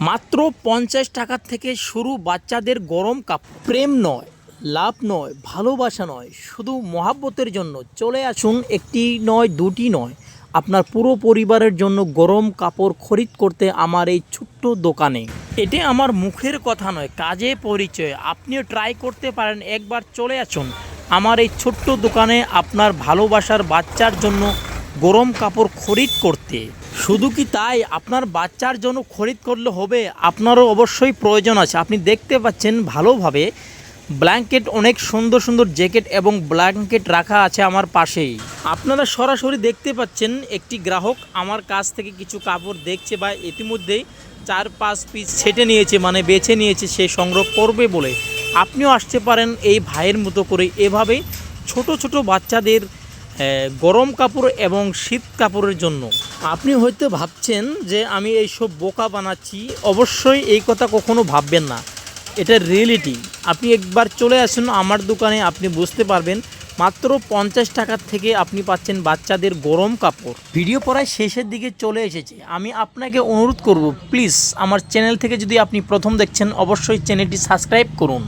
মাত্র পঞ্চাশ টাকার থেকে শুরু বাচ্চাদের গরম কাপ প্রেম নয়, লাভ নয়, ভালোবাসা নয়, শুধু মহাব্বতের জন্য। চলে আসুন একটি নয়, দুটি নয়। আপনার পুরো পরিবারের জন্য গরম কাপড় খরিদ করতে আমার এই ছোট্ট দোকানে। এটি আমার মুখের কথা নয়, কাজে পরিচয়। আপনিও ট্রাই করতে পারেন, একবার চলে আসুন। আমার এই ছোট্ট দোকানে আপনার ভালোবাসার বাচ্চার জন্য গরম কাপড় খরিদ করতে। শুধু কি তাই? আপনার বাচ্চার জন্য খরিদ করলে হবে, আপনারও অবশ্যই প্রয়োজন আছে। আপনি দেখতে পাচ্ছেন ভালোভাবে ব্ল্যাঙ্কেট, অনেক সুন্দর সুন্দর জ্যাকেট এবং ব্ল্যাঙ্কেট রাখা আছে আমার পাশেই। আপনারা সরাসরি দেখতে পাচ্ছেন একটি গ্রাহক আমার কাছ থেকে কিছু কাপড় দেখছে বা ইতিমধ্যেই চার, পাঁচ পিস ছেটে নিয়েছে মানে বেছে নিয়েছে, সে সংগ্রহ করবে বলে। আপনিও আসতে পারেন এই ভাইয়ের মতো করে। এভাবে ছোট ছোট বাচ্চাদের গরম কাপড় এবং শীত কাপড়ের জন্য। আপনি হয়তো ভাবছেন যে আমি এইসব বোকা বানাচ্ছি। অবশ্যই এই কথা কখনো ভাববেন না। এটা রিয়েলিটি আপনি একবার চলে আসুন আমার দোকানে, আপনি বুঝতে পারবেন। মাত্র পঞ্চাশ টাকার থেকে আপনি পাচ্ছেন বাচ্চাদের গরম কাপড়। ভিডিও পড়ায় শেষের দিকে চলে এসেছে। আমি আপনাকে অনুরোধ করব প্লিজ আমার চ্যানেল থেকে যদি আপনি প্রথম দেখছেন, অবশ্যই চ্যানেলটি সাবস্ক্রাইব করুন।